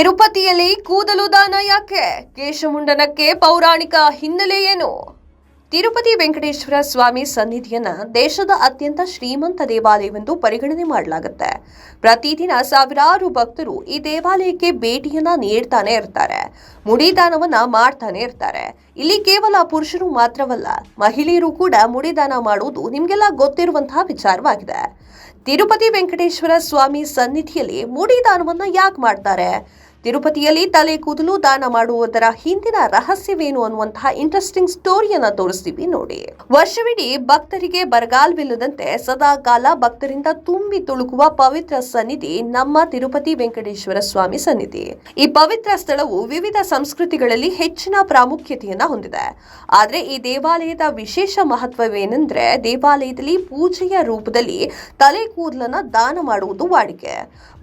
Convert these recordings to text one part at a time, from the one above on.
ತಿರುಪತಿಯಲ್ಲಿ ಕೂದಲು ದಾನ ಯಾಕೆ? ಕೇಶಮುಂಡನಕ್ಕೆ ಪೌರಾಣಿಕ ಹಿನ್ನೆಲೆ ಏನು? ತಿರುಪತಿ ವೆಂಕಟೇಶ್ವರ ಸ್ವಾಮಿ ಸನ್ನಿಧಿಯನ್ನ ದೇಶದ ಅತ್ಯಂತ ಶ್ರೀಮಂತ ದೇವಾಲಯವೆಂದು ಪರಿಗಣನೆ ಮಾಡಲಾಗುತ್ತೆ. ಪ್ರತಿದಿನ ಸಾವಿರಾರು ಭಕ್ತರು ಈ ದೇವಾಲಯಕ್ಕೆ ಭೇಟಿಯನ್ನ ನೀಡ್ತಾನೆ ಇರ್ತಾರೆ. ಮುಡಿದಾನವನ್ನ ಮಾಡ್ತಾನೆ ಇರ್ತಾರೆ. ಇಲ್ಲಿ ಕೇವಲ ಪುರುಷರು ಮಾತ್ರವಲ್ಲ, ಮಹಿಳೆಯರು ಕೂಡ ಮುಡಿದಾನ ಮಾಡುವುದು ನಿಮ್ಗೆಲ್ಲ ಗೊತ್ತಿರುವಂತಹ ವಿಚಾರವಾಗಿದೆ. ತಿರುಪತಿ ವೆಂಕಟೇಶ್ವರ ಸ್ವಾಮಿ ಸನ್ನಿಧಿಯಲ್ಲಿ ಮುಡಿದಾನವನ್ನ ಯಾಕೆ ಮಾಡ್ತಾರೆ? ತಿರುಪತಿಯಲ್ಲಿ ತಲೆ ಕೂದಲು ದಾನ ಮಾಡುವುದರ ಹಿಂದಿನ ರಹಸ್ಯವೇನು ಅನ್ನುವಂತಹ ಇಂಟ್ರೆಸ್ಟಿಂಗ್ ಸ್ಟೋರಿಯನ್ನ ತೋರಿಸ್ತೀವಿ ನೋಡಿ. ವರ್ಷವಿಡೀ ಭಕ್ತರಿಗೆ ಬರಗಾಲವಿಲ್ಲದಂತೆ ಸದಾ ಕಾಲ ಭಕ್ತರಿಂದ ತುಂಬಿ ತುಳುಕುವ ಪವಿತ್ರ ಸನ್ನಿಧಿ ನಮ್ಮ ತಿರುಪತಿ ವೆಂಕಟೇಶ್ವರ ಸ್ವಾಮಿ ಸನ್ನಿಧಿ. ಈ ಪವಿತ್ರ ಸ್ಥಳವು ವಿವಿಧ ಸಂಸ್ಕೃತಿಗಳಲ್ಲಿ ಹೆಚ್ಚಿನ ಪ್ರಾಮುಖ್ಯತೆಯನ್ನ ಹೊಂದಿದೆ. ಆದ್ರೆ ಈ ದೇವಾಲಯದ ವಿಶೇಷ ಮಹತ್ವವೇನೆಂದ್ರೆ ದೇವಾಲಯದಲ್ಲಿ ಪೂಜೆಯ ರೂಪದಲ್ಲಿ ತಲೆ ಕೂದಲನ್ನ ದಾನ ಮಾಡುವುದು ವಾಡಿಕೆ.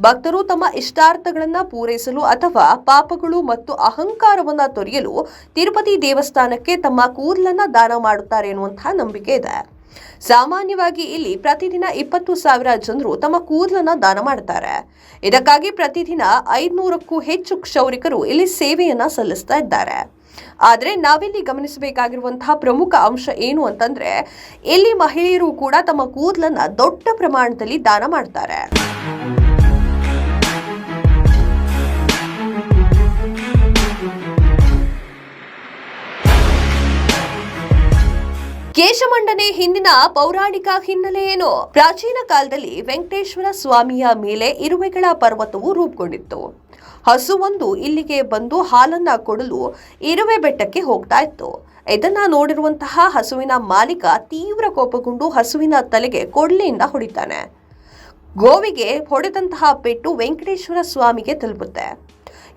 ಭಕ್ತರು ತಮ್ಮ ಇಷ್ಟಾರ್ಥಗಳನ್ನ ಪೂರೈಸಲು ಅಥವಾ ಪಾಪಗಳು ಮತ್ತು ಅಹಂಕಾರವನ್ನ ತೊರೆಯಲು ತಿರುಪತಿ ದೇವಸ್ಥಾನಕ್ಕೆ ತಮ್ಮ ಕೂದಲನ್ನ ದಾನ ಮಾಡುತ್ತಾರೆ ಎನ್ನುವಂತಹ ನಂಬಿಕೆ ಇದೆ. ಸಾಮಾನ್ಯವಾಗಿ ಇಲ್ಲಿ ಪ್ರತಿದಿನ ಇಪ್ಪತ್ತು ಸಾವಿರ ಜನರು ತಮ್ಮ ಕೂದಲನ್ನ ದಾನ ಮಾಡ್ತಾರೆ ಇದಕ್ಕಾಗಿ ಪ್ರತಿದಿನ ಐದ್ನೂರಕ್ಕೂ ಹೆಚ್ಚು ಕ್ಷೌರಿಕರು ಇಲ್ಲಿ ಸೇವೆಯನ್ನ ಸಲ್ಲಿಸ್ತಾ ಇದ್ದಾರೆ. ಆದರೆ ನಾವಿಲ್ಲಿ ಗಮನಿಸಬೇಕಾಗಿರುವಂತಹ ಪ್ರಮುಖ ಅಂಶ ಏನು ಅಂತಂದ್ರೆ, ಇಲ್ಲಿ ಮಹಿಳೆಯರು ಕೂಡ ತಮ್ಮ ಕೂದಲನ್ನ ದೊಡ್ಡ ಪ್ರಮಾಣದಲ್ಲಿ ದಾನ ಮಾಡ್ತಾರೆ. ಕೇಶಮಂಡನೆ ಹಿಂದಿನ ಪೌರಾಣಿಕ ಹಿನ್ನೆಲೆ ಏನು? ಪ್ರಾಚೀನ ಕಾಲದಲ್ಲಿ ವೆಂಕಟೇಶ್ವರ ಸ್ವಾಮಿಯ ಮೇಲೆ ಇರುವೆಗಳ ಪರ್ವತವು ರೂಪುಗೊಂಡಿತ್ತು. ಹಸುವೊಂದು ಇಲ್ಲಿಗೆ ಬಂದು ಹಾಲನ್ನ ಕೊಡಲು ಇರುವೆ ಬೆಟ್ಟಕ್ಕೆ ಹೋಗ್ತಾ ಇತ್ತು. ಇದನ್ನ ನೋಡಿರುವಂತಹ ಹಸುವಿನ ಮಾಲೀಕ ತೀವ್ರ ಕೋಪಗೊಂಡು ಹಸುವಿನ ತಲೆಗೆ ಕೊಡ್ಲಿಯಿಂದ ಹೊಡಿತಾನೆ. ಗೋವಿಗೆ ಹೊಡೆದಂತಹ ಪೆಟ್ಟು ವೆಂಕಟೇಶ್ವರ ಸ್ವಾಮಿಗೆ ತಲುಪುತ್ತೆ.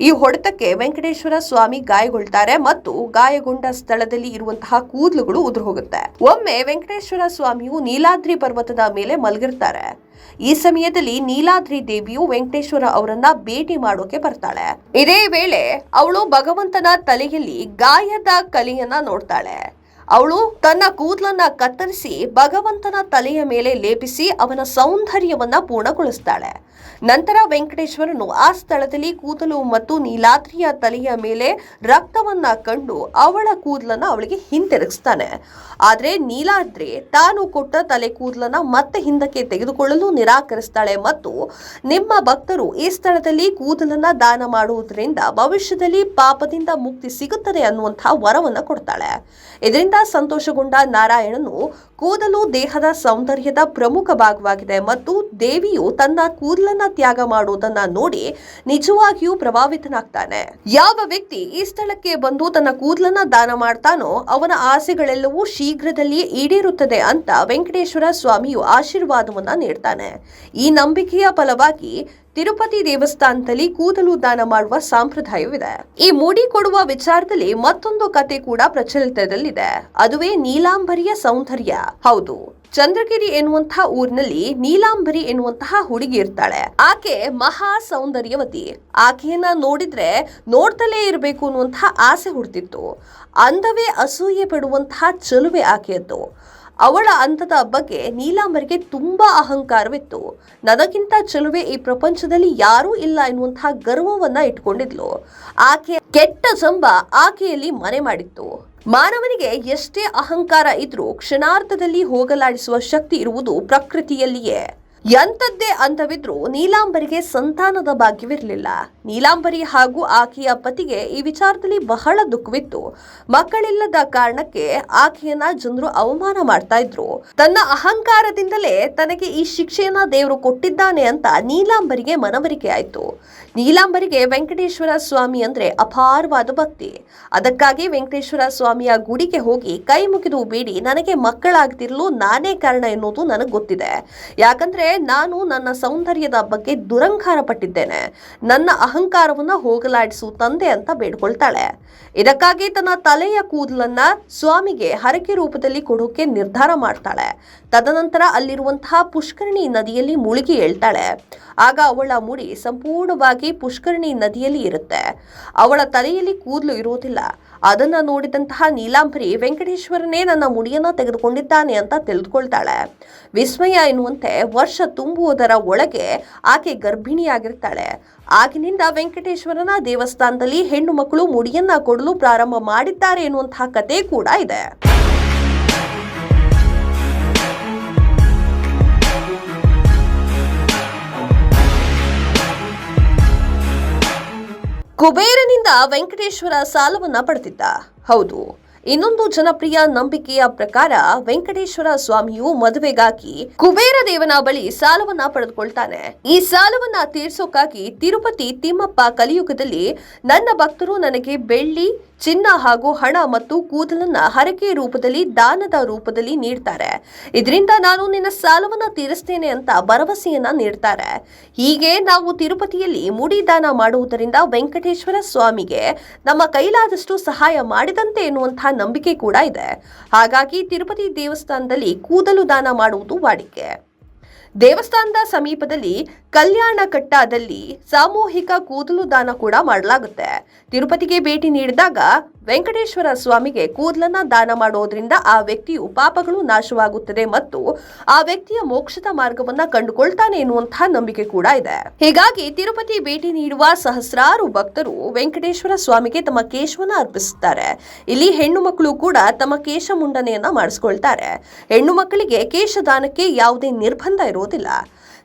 ಈ ಹೊಡೆತಕ್ಕೆ ವೆಂಕಟೇಶ್ವರ ಸ್ವಾಮಿ ಗಾಯಗೊಳ್ತಾರೆ ಮತ್ತು ಗಾಯಗೊಂಡ ಸ್ಥಳದಲ್ಲಿ ಇರುವಂತಹ ಕೂದಲುಗಳು ಉದುರು ಹೋಗುತ್ತೆ. ಒಮ್ಮೆ ವೆಂಕಟೇಶ್ವರ ಸ್ವಾಮಿಯು ನೀಲಾದ್ರಿ ಪರ್ವತದ ಮೇಲೆ ಮಲಗಿರ್ತಾರೆ. ಈ ಸಮಯದಲ್ಲಿ ನೀಲಾದ್ರಿ ದೇವಿಯು ವೆಂಕಟೇಶ್ವರ ಅವರನ್ನ ಭೇಟಿ ಮಾಡೋಕೆ ಬರ್ತಾಳೆ. ಇದೇ ವೇಳೆ ಅವಳು ಭಗವಂತನ ತಲೆಯಲ್ಲಿ ಗಾಯದ ಕಲೆಯನ್ನ ನೋಡ್ತಾಳೆ. ಅವಳು ತನ್ನ ಕೂದಲನ್ನ ಕತ್ತರಿಸಿ ಭಗವಂತನ ತಲೆಯ ಮೇಲೆ ಲೇಪಿಸಿ ಅವನ ಸೌಂದರ್ಯವನ್ನ ಪೂರ್ಣಗೊಳಿಸ್ತಾಳೆ. ನಂತರ ವೆಂಕಟೇಶ್ವರನು ಆ ಸ್ಥಳದಲ್ಲಿ ಕೂದಲು ಮತ್ತು ನೀಲಾದ್ರಿಯ ತಲೆಯ ಮೇಲೆ ರಕ್ತವನ್ನ ಕಂಡು ಅವಳ ಕೂದಲನ್ನ ಅವಳಿಗೆ ಹಿಂತಿರುಗಿಸ್ತಾನೆ. ಆದ್ರೆ ನೀಲಾದ್ರಿ ತಾನು ಕೊಟ್ಟ ತಲೆ ಕೂದಲನ್ನ ಮತ್ತೆ ಹಿಂದಕ್ಕೆ ತೆಗೆದುಕೊಳ್ಳಲು ನಿರಾಕರಿಸ್ತಾಳೆ ಮತ್ತು ನಿಮ್ಮ ಭಕ್ತರು ಈ ಸ್ಥಳದಲ್ಲಿ ಕೂದಲನ್ನ ದಾನ ಮಾಡುವುದರಿಂದ ಭವಿಷ್ಯದಲ್ಲಿ ಪಾಪದಿಂದ ಮುಕ್ತಿ ಸಿಗುತ್ತದೆ ಅನ್ನುವಂತಹ ವರವನ್ನ ಕೊಡ್ತಾಳೆ. ಇದರಿಂದ ಸಂತೋಷಗೊಂಡ ನಾರಾಯಣನು ಕೂದಲು ದೇಹದ ಸೌಂದರ್ಯದ ಪ್ರಮುಖ ಭಾಗವಾಗಿದೆ ಮತ್ತು ದೇವಿಯು ತನ್ನ ಕೂದಲನ್ನ ತ್ಯಾಗ ಮಾಡುವುದನ್ನ ನೋಡಿ ನಿಜವಾಗಿಯೂ ಪ್ರಭಾವಿತನಾಗ್ತಾನೆ. ಯಾವ ವ್ಯಕ್ತಿ ಈ ಸ್ಥಳಕ್ಕೆ ಬಂದು ತನ್ನ ಕೂದಲನ್ನ ದಾನ ಮಾಡ್ತಾನೋ ಅವನ ಆಸೆಗಳೆಲ್ಲವೂ ಶೀಘ್ರದಲ್ಲಿಯೇ ಈಡೇರುತ್ತದೆ ಅಂತ ವೆಂಕಟೇಶ್ವರ ಸ್ವಾಮಿಯು ಆಶೀರ್ವಾದವನ್ನ ನೀಡ್ತಾನೆ. ಈ ನಂಬಿಕೆಯ ಫಲವಾಗಿ ತಿರುಪತಿ ದೇವಸ್ಥಾನದಲ್ಲಿ ಕೂದಲು ದಾನ ಮಾಡುವ ಸಂಪ್ರದಾಯವಿದೆ. ಈ ಮೂಡಿ ಕೊಡುವ ವಿಚಾರದಲ್ಲಿ ಮತ್ತೊಂದು ಕತೆ ಕೂಡ ಪ್ರಚಲಿತದಲ್ಲಿದೆ. ಅದುವೇ ನೀಲಾಂಬರಿಯ ಸೌಂದರ್ಯ. ಹೌದು, ಚಂದ್ರಗಿರಿ ಎನ್ನುವಂತಹ ಊರಿನಲ್ಲಿ ನೀಲಾಂಬರಿ ಎನ್ನುವಂತಹ ಹುಡುಗಿ ಇರ್ತಾಳೆ. ಆಕೆ ಮಹಾ ಸೌಂದರ್ಯವತಿ. ಆಕೆಯನ್ನ ನೋಡಿದ್ರೆ ನೋಡ್ತಲೇ ಇರಬೇಕು ಅನ್ನುವಂತಹ ಆಸೆ ಹುಡ್ತಿತ್ತು. ಅಂದವೇ ಅಸೂಯೆ ಪಡುವಂತಹ ಚಲುವೆ ಆಕೆಯದ್ದು. ಅವಳ ಅಂತದ ಬಗ್ಗೆ ನೀಲಾಂಬರಿಗೆ ತುಂಬಾ ಅಹಂಕಾರವಿತ್ತು. ನನಗಿಂತ ಚೆಲುವೆ ಈ ಪ್ರಪಂಚದಲ್ಲಿ ಯಾರೂ ಇಲ್ಲ ಎನ್ನುವಂತಹ ಗರ್ವವನ್ನ ಇಟ್ಕೊಂಡಿದ್ಲು. ಆಕೆ ಕೆಟ್ಟ ಜಂಬ ಆಕೆಯಲ್ಲಿ ಮನೆ ಮಾಡಿತ್ತು. ಮಾನವನಿಗೆ ಎಷ್ಟೇ ಅಹಂಕಾರ ಇದ್ರೂ ಕ್ಷಣಾರ್ಧದಲ್ಲಿ ಹೋಗಲಾಡಿಸುವ ಶಕ್ತಿ ಇರುವುದು ಪ್ರಕೃತಿಯಲ್ಲಿಯೇ. ಎಂಥದ್ದೇ ಅಂತವಿದ್ರೂ ನೀಲಾಂಬರಿಗೆ ಸಂತಾನದ ಭಾಗ್ಯವಿರಲಿಲ್ಲ. ನೀಲಾಂಬರಿ ಹಾಗೂ ಆಕೆಯ ಪತಿಗೆ ಈ ವಿಚಾರದಲ್ಲಿ ಬಹಳ ದುಃಖವಿತ್ತು. ಮಕ್ಕಳಿಲ್ಲದ ಕಾರಣಕ್ಕೆ ಆಕೆಯನ್ನ ಜನರು ಅವಮಾನ ಮಾಡ್ತಾ ಇದ್ರು. ತನ್ನ ಅಹಂಕಾರದಿಂದಲೇ ತನಗೆ ಈ ಶಿಕ್ಷೆಯನ್ನ ದೇವರು ಕೊಟ್ಟಿದ್ದಾನೆ ಅಂತ ನೀಲಾಂಬರಿಗೆ ಮನವರಿಕೆ ಆಯಿತು. ನೀಲಾಂಬರಿಗೆ ವೆಂಕಟೇಶ್ವರ ಸ್ವಾಮಿ ಅಂದ್ರೆ ಅಪಾರವಾದ ಭಕ್ತಿ. ಅದಕ್ಕಾಗಿ ವೆಂಕಟೇಶ್ವರ ಸ್ವಾಮಿಯ ಗುಡಿಗೆ ಹೋಗಿ ಕೈ ಮುಗಿದು ಬೇಡಿ, ನನಗೆ ಮಕ್ಕಳಾಗ್ತಿರಲು, ನಾನೇ ಕಾರಣ ಎನ್ನುವುದು ನನಗೆ ಗೊತ್ತಿದೆ. ಯಾಕಂದ್ರೆ ನಾನು ನನ್ನ ಸೌಂದರ್ಯದ ಬಗ್ಗೆ ದುರಂಕಾರ ಪಟ್ಟಿದ್ದೇನೆ ನನ್ನ ಅಹಂಕಾರವನ್ನ ಹೋಗಲಾಡಿಸು ತಂದೆ ಅಂತ ಬೇಡ್ಕೊಳ್ತಾಳೆ. ಇದಕ್ಕಾಗಿ ತನ್ನ ತಲೆಯ ಕೂದಲನ್ನ ಸ್ವಾಮಿಗೆ ಹರಕೆ ರೂಪದಲ್ಲಿ ಕೊಡೋಕೆ ನಿರ್ಧಾರ ಮಾಡ್ತಾಳೆ. ತದನಂತರ ಅಲ್ಲಿರುವಂತಹ ಪುಷ್ಕರಣಿ ನದಿಯಲ್ಲಿ ಮುಳುಗಿ ಹೇಳ್ತಾಳೆ ಆಗ ಅವಳ ಮುಡಿ ಸಂಪೂರ್ಣವಾಗಿ ಪುಷ್ಕರಣಿ ನದಿಯಲ್ಲಿ ಇರುತ್ತೆ. ಅವಳ ತಲೆಯಲ್ಲಿ ಕೂದಲು ಇರೋದಿಲ್ಲ ಅದನ್ನ ನೋಡಿದಂತಹ ನೀಲಾಂಬರಿ ವೆಂಕಟೇಶ್ವರನೇ ನನ್ನ ಮುಡಿಯನ್ನ ತೆಗೆದುಕೊಂಡಿದ್ದಾನೆ ಅಂತ ತಿಳಿದುಕೊಳ್ತಾಳೆ. ವಿಸ್ಮಯ ಎನ್ನುವಂತೆ ವರ್ಷ ತುಂಬುವುದರ ಒಳಗೆ ಆಕೆ ಗರ್ಭಿಣಿಯಾಗಿರ್ತಾಳೆ. ಆಗಿನಿಂದ ವೆಂಕಟೇಶ್ವರನ ದೇವಸ್ಥಾನದಲ್ಲಿ ಹೆಣ್ಣು ಮಕ್ಕಳು ಮುಡಿಯನ್ನ ಕೊಡಲು ಪ್ರಾರಂಭ ಮಾಡಿದ್ದಾರೆ ಎನ್ನುವಂತಹ ಕತೆ ಕೂಡ ಇದೆ. ಕುಬೇರನಿಂದ ವೆಂಕಟೇಶ್ವರ ಸಾಲವನ್ನ ಪಡೆದಿದ್ದ. ಹೌದು. ಇನ್ನೊಂದು ಜನಪ್ರಿಯ ನಂಬಿಕೆಯ ಪ್ರಕಾರ ವೆಂಕಟೇಶ್ವರ ಸ್ವಾಮಿಯು ಮದುವೆಗಾಗಿ ಕುಬೇರ ದೇವನ ಬಳಿ ಸಾಲವನ್ನ ಪಡೆದುಕೊಳ್ತಾನೆ. ಈ ಸಾಲವನ್ನ ತೀರಿಸೋಕಾಗಿ ತಿರುಪತಿ ತಿಮ್ಮಪ್ಪ ಕಲಿಯುಗದಲ್ಲಿ ನನ್ನ ಭಕ್ತರು ನನಗೆ ಬೆಳ್ಳಿ ಚಿನ್ನ ಹಾಗೂ ಹಣ ಮತ್ತು ಕೂದಲನ್ನ ಹರಕೆ ರೂಪದಲ್ಲಿ, ದಾನದ ರೂಪದಲ್ಲಿ ನೀಡ್ತಾರೆ. ಇದರಿಂದ ನಾನು ನಿನ್ನ ಸಾಲವನ್ನ ತೀರಿಸ್ತೇನೆ ಅಂತ ಭರವಸೆಯನ್ನ ನೀಡ್ತಾರೆ. ಹೀಗೆ ನಾವು ತಿರುಪತಿಯಲ್ಲಿ ಮುಡಿ ದಾನ ಮಾಡುವುದರಿಂದ ವೆಂಕಟೇಶ್ವರ ಸ್ವಾಮಿಗೆ ನಮ್ಮ ಕೈಲಾದಷ್ಟು ಸಹಾಯ ಮಾಡಿದಂತೆ ಎನ್ನುವಂತಹ ನಂಬಿಕೆ ಕೂಡ ಇದೆ. ಹಾಗಾಗಿ ತಿರುಪತಿ ದೇವಸ್ಥಾನದಲ್ಲಿ ಕೂದಲು ದಾನ ಮಾಡುವುದು ವಾಡಿಕೆ. ದೇವಸ್ಥಾನದ ಸಮೀಪದಲ್ಲಿ ಕಲ್ಯಾಣ ಕಟ್ಟದಲ್ಲಿ ಸಾಮೂಹಿಕ ಕೂದಲು ದಾನ ಕೂಡ ಮಾಡಲಾಗುತ್ತೆ. ತಿರುಪತಿಗೆ ಭೇಟಿ ನೀಡಿದಾಗ ವೆಂಕಟೇಶ್ವರ ಸ್ವಾಮಿಗೆ ಕೂದಲನ್ನ ದಾನ ಮಾಡೋದ್ರಿಂದ ಆ ವ್ಯಕ್ತಿಯು ಪಾಪಗಳು ನಾಶವಾಗುತ್ತದೆ ಮತ್ತು ಆ ವ್ಯಕ್ತಿಯ ಮೋಕ್ಷದ ಮಾರ್ಗವನ್ನ ಕಂಡುಕೊಳ್ತಾನೆ ಎನ್ನುವಂತಹ ನಂಬಿಕೆ ಕೂಡ ಇದೆ. ಹೀಗಾಗಿ ತಿರುಪತಿ ಭೇಟಿ ನೀಡುವ ಸಹಸ್ರಾರು ಭಕ್ತರು ವೆಂಕಟೇಶ್ವರ ಸ್ವಾಮಿಗೆ ತಮ್ಮ ಕೇಶವನ್ನ ಅರ್ಪಿಸುತ್ತಾರೆ. ಇಲ್ಲಿ ಹೆಣ್ಣು ಮಕ್ಕಳು ಕೂಡ ತಮ್ಮ ಕೇಶ ಮುಂಡನೆಯನ್ನ ಮಾಡಿಸ್ಕೊಳ್ತಾರೆ. ಹೆಣ್ಣು ಮಕ್ಕಳಿಗೆ ಕೇಶದಾನಕ್ಕೆ ಯಾವುದೇ ನಿರ್ಬಂಧ ಇರೋದಿಲ್ಲ.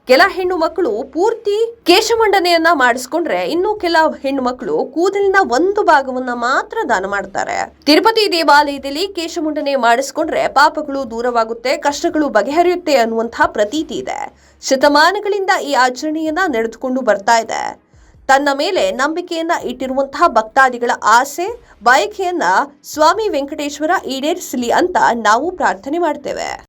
ಕೆಲ ಹೆಣ್ಣು ಮಕ್ಕಳು ಪೂರ್ತಿ ಕೇಶಮಂಡನೆಯನ್ನ ಮಾಡಿಸ್ಕೊಂಡ್ರೆ ಇನ್ನು ಕೆಲ ಹೆಣ್ಣು ಮಕ್ಕಳು ಕೂದಲಿನ ಒಂದು ಭಾಗವನ್ನ ಮಾತ್ರ ದಾನ ಮಾಡ್ತಾರೆ. ತಿರುಪತಿ ದೇವಾಲಯದಲ್ಲಿ ಕೇಶಮುಂಡನೆ ಮಾಡಿಸ್ಕೊಂಡ್ರೆ ಪಾಪಗಳು ದೂರವಾಗುತ್ತೆ, ಕಷ್ಟಗಳು ಬಗೆಹರಿಯುತ್ತೆ ಅನ್ನುವಂತಹ ಪ್ರತೀತಿ ಇದೆ. ಶತಮಾನಗಳಿಂದ ಈ ಆಚರಣೆಯನ್ನ ನಡೆದುಕೊಂಡು ಬರ್ತಾ ಇದೆ. ತನ್ನ ಮೇಲೆ ನಂಬಿಕೆಯನ್ನ ಇಟ್ಟಿರುವಂತಹ ಭಕ್ತಾದಿಗಳ ಆಸೆ, ಬಯಕೆಯನ್ನ ಸ್ವಾಮಿ ವೆಂಕಟೇಶ್ವರ ಈಡೇರಿಸಲಿ ಅಂತ ನಾವು ಪ್ರಾರ್ಥನೆ ಮಾಡ್ತೇವೆ.